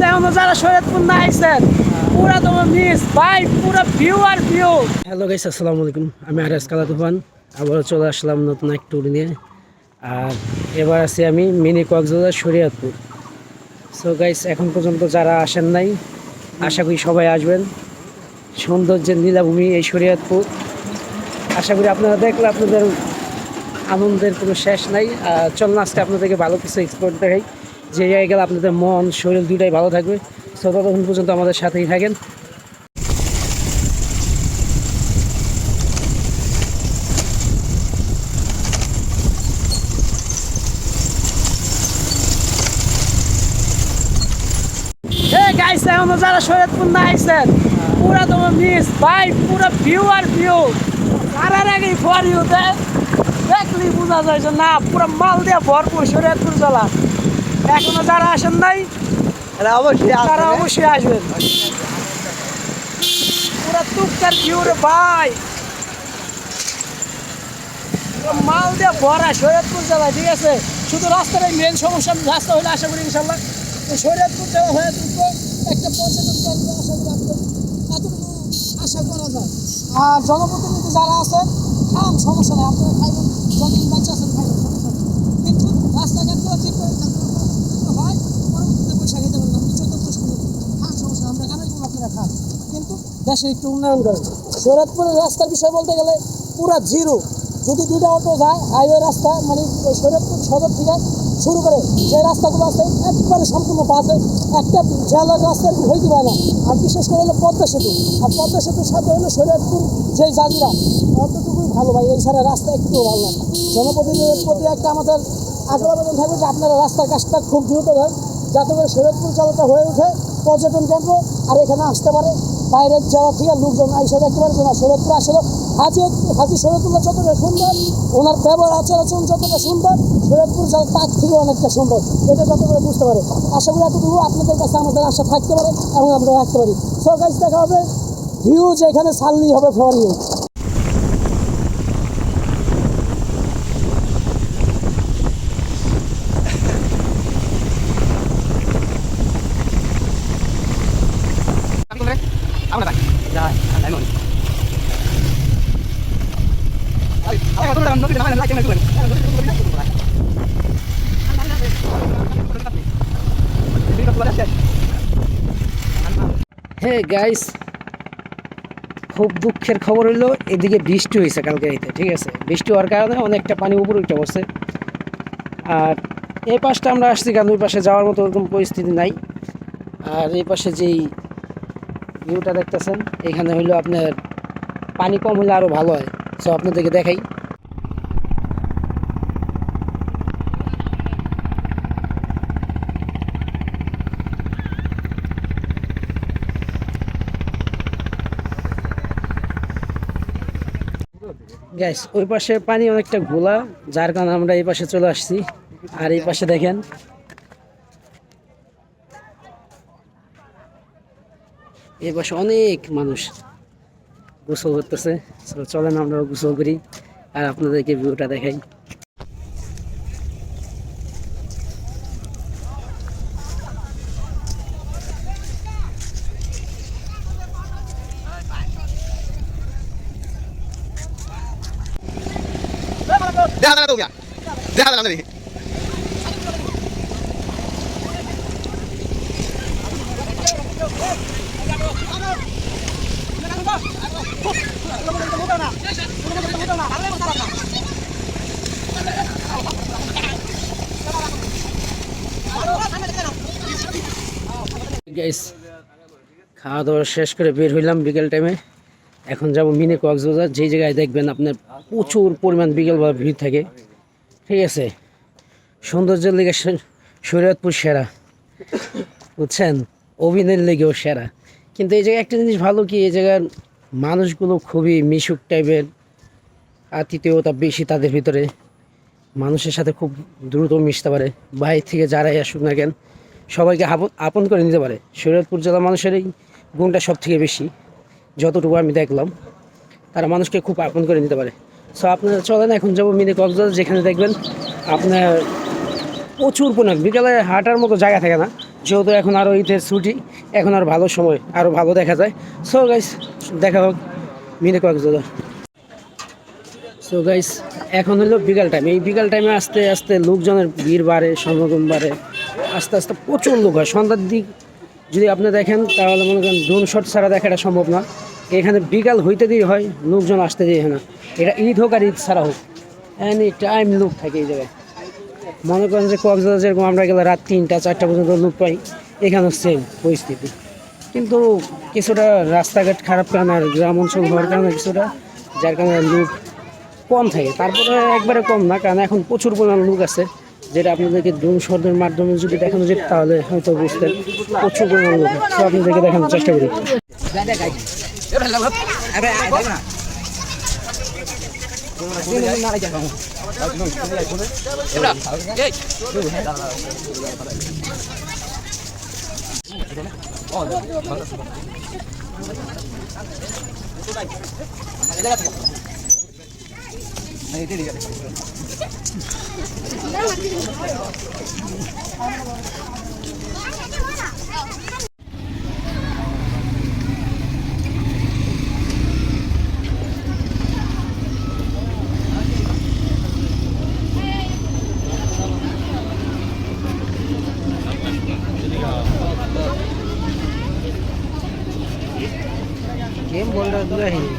যারা পুরা তোমার মিস ভাই আর হ্যালো গাইস আসসালামু আলাইকুম। আমি আরাস কালা তুফান আবারও চলে আসলাম নতুন এক ট্যুর নিয়ে। আর এবার আছি আমি mini Cox's Bazar Shariatpur. So guys এখন পর্যন্ত যারা আসেন নাই, আশা করি সবাই আসবেন। সৌন্দর্যের নীলাভূমি এই শরীয়তপুর। আশা করি আপনারা দেখলে আপনাদের আনন্দের কোনো শেষ নাই। আর চলুন আজকে আপনাদেরকে ভালো কিছু এক্সপোর্ট দেখাই। যে জায়গায় গেলে আপনাদের মন, শরীর দুটাই ভালো থাকবে। সো ততক্ষণ পর্যন্ত আমাদের সাথেই থাকেন। যারা শরীয়তপুর না আইসেন পুরা তোমার মিস ভাই, পুরো ভিউ আর ভিউ তারার আগেই ফর ইউ দেখলি বোঝা যায় যে না, পুরো মাল দিয়ে ভরপুর শরীয়তপুর জেলা। এখনও যারা আসেন নাই অবশ্যই তারা অবশ্যই আসবেন। পুরো তুপকার ভিউ রে ভাই মাল দিয়ে ভরা শরীয়তপুর জেলা ঠিক আছে? শুধু রাস্তাটাই মেন সমস্যা রাস্তা হলে আশা করি ইনশাল্লাহ। শরীয়তপুর জেলা হয়ে তুলতে একটা পর্যটন কেন্দ্র আশা করি এতটুকু আশা করা যায়। আর জনপ্রতিনিধি যারা আছেন খান সমস্যা নেই আপনারা খাইবেন যতদিন বাচ্চা আছেন খাইবেন কিন্তু রাস্তাঘাটগুলো ঠিক করে থাকতে হবে। যদি হয় পয়সা খান সমস্যা, আমরা করব আপনারা খান কিন্তু দেশে একটু উন্নয়ন করেন শরৎপুরের রাস্তার বিষয়ে বলতে গেলে পুরা জিরো। যদি দুইটা অটো যায়, হাইওয়ে রাস্তা মানে শরৎপুর সদর থেকে শুরু করে যে রাস্তাগুলো আছে, একবারে সম্পূর্ণ বাজে। একটা জেলার রাস্তা হইতে পারে না। আর বিশেষ করে হলো পদ্মা সেতু। আর পদ্মা সেতুর সাথে হলো শরীয়তপুর যে জাজিরা, অতটুকুই ভালো ভাই। এই ছাড়া রাস্তা একটু ভালো না। জনপ্রতিনিধিদের প্রতি একটা আমাদের আগ্রহ থাকবে যে আপনারা রাস্তার কাজটা খুব দ্রুত দেন যাতে করে শরীয়তপুর জেলাটা হয়ে ওঠে, পর্যটন কেন্দ্র, আর এখানে আসতে পারে বাইরের যাওয়া থেকে লোকজন আইসা দেখতে পারে না। শরীয়তপুর আসলে হাজি হাজি শরীয়তুল্লাহ যতটা সুন্দর, ওনার ব্যবহার আচার আচরণ যতটা সুন্দর শরীয়তপুর জেলা তার থেকে অনেকটা সুন্দর। এটা যাতে করে বুঝতে পারে। আশা করি এতটুকু আপনাদের কাছে আমাদের আশা থাকতে পারে এবং আমরা রাখতে পারি। সব কাজ দেখা হবে। হিউজ এখানে ছাড়লেই হবে ফর ইউ হ্যাঁ গাইস খুব দুঃখের খবর হলো এদিকে বৃষ্টি হয়েছে কালকে ঠিক আছে বৃষ্টি হওয়ার কারণে অনেকটা পানি উপরে উঠে পড়ছে আর এই পাশটা আমরা আসছি কারণ ওই পাশে যাওয়ার মতো ওরকম পরিস্থিতি নাই আর এই পাশে যেই ভিউটা দেখতেছেন, এখানে হইল আপনার পানি কম হলে আরও ভালো হয়। সো আপনাদেরকে দেখাই। গ্যাস ওই পাশে পানি অনেকটা ঘোলা, যার কারণে আমরা এই পাশে চলে আসছি। আর এই পাশে দেখেন এই পাশে অনেক মানুষ গোসল করতেছে। চলেন আমরা গোসল করি আর আপনাদেরকে ভিউটা দেখাই। Déjala la tuya. Déjala la guys খাওয়া দাওয়া শেষ করে বের হইলাম বিকেল টাইমে এখন যাব মিনি কক্সবাজার, যেই জায়গায় দেখবেন আপনার প্রচুর পরিমাণ বিকেল বা ভিড় থাকে। ঠিক আছে? সৌন্দর্যের লেগে শরীয়তপুর সেরা। বুঝছেন? অভিনয়ের লেগেও সেরা। কিন্তু এই জায়গায় একটা জিনিস ভালো কি, এই জায়গার মানুষগুলো খুবই মিশুক টাইপের আতিথেয়তা বেশি তাদের ভিতরে। মানুষের সাথে খুব দ্রুত মিশতে পারে। বাইরে থেকে যারাই আসুক না কেন সবাইকে আপন করে নিতে পারে। শরীয়তপুর জেলা মানুষের এই গুণটা সব থেকে বেশি, যতটুকু আমি দেখলাম। তারা মানুষকে খুব আপন করে নিতে পারে। সো আপনারা চলেন, এখন যাব মিনি কক্সবাজার, যেখানে দেখবেন আপনার প্রচুর পরিমাণ, বিকালে হাঁটার মতো জায়গা থাকে না। যেহেতু এখন আরও ঈদের ছুটি, এখন আর ভালো সময় আরও ভালো দেখা যায়। সো গাইস দেখা হোক মিনি কক্সবাজার। সো গাইস এখন হলো বিকাল টাইম এই বিকাল টাইমে আস্তে আস্তে লোকজনের ভিড় বাড়ে, সমাগম বাড়ে। আস্তে আস্তে প্রচুর লোক হয়। সন্ধ্যার দিক যদি আপনি দেখেন, তাহলে মনে করেন ড্রোন শট ছাড়া দেখাটা সম্ভব না। এখানে বিকাল হইতে দিয়ে হয়, লোকজন আসতে দিয়ে হয় না। এটা ঈদ হোক আর ঈদ ছাড়া হোক এনি টাইম লোক থাকে এই জায়গায়। মনে করেন যে কক্সবাজার যেরকম আমরা গেলে রাত তিনটা, চারটা পর্যন্ত লোক পাই, এখানেও সেম পরিস্থিতি। কিন্তু কিছুটা রাস্তাঘাট খারাপ কারণে আর গ্রাম অঞ্চল হওয়ার কারণে কিছুটা, যার কারণে লোক কম থাকে। তারপরে একবারে কম না, কারণ এখন প্রচুর পরিমাণ লোক আছে। যেটা আপনাদেরকে ড্রোন মাধ্যমে যদি দেখানো যেত তাহলে হয়তো বুঝতেন প্রচুর পরিমাণ লোক। আপনাদেরকে দেখানোর চেষ্টা করি। गेम बोल रहा है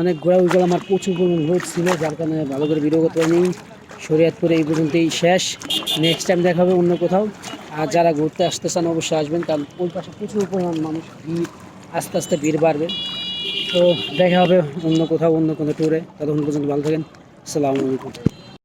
অনেক ঘোরা উজাল আমার প্রচুর পরিমাণ লোক ছিল, যার কারণে ভালো করে ভিডিও করতে পারিনি। শরীয়তপুরে এই পর্যন্তই শেষ। নেক্সট টাইম দেখা হবে অন্য কোথাও। আর যারা ঘুরতে আসতে চান অবশ্যই আসবেন, কারণ ওই পাশে প্রচুর পরিমাণ মানুষ, ভিড়, আস্তে আস্তে ভিড় বাড়বে। তো দেখা হবে অন্য কোথাও, অন্য কোনো ট্যুরে ততক্ষণ পর্যন্ত ভালো থাকেন। আসসালামু আলাইকুম।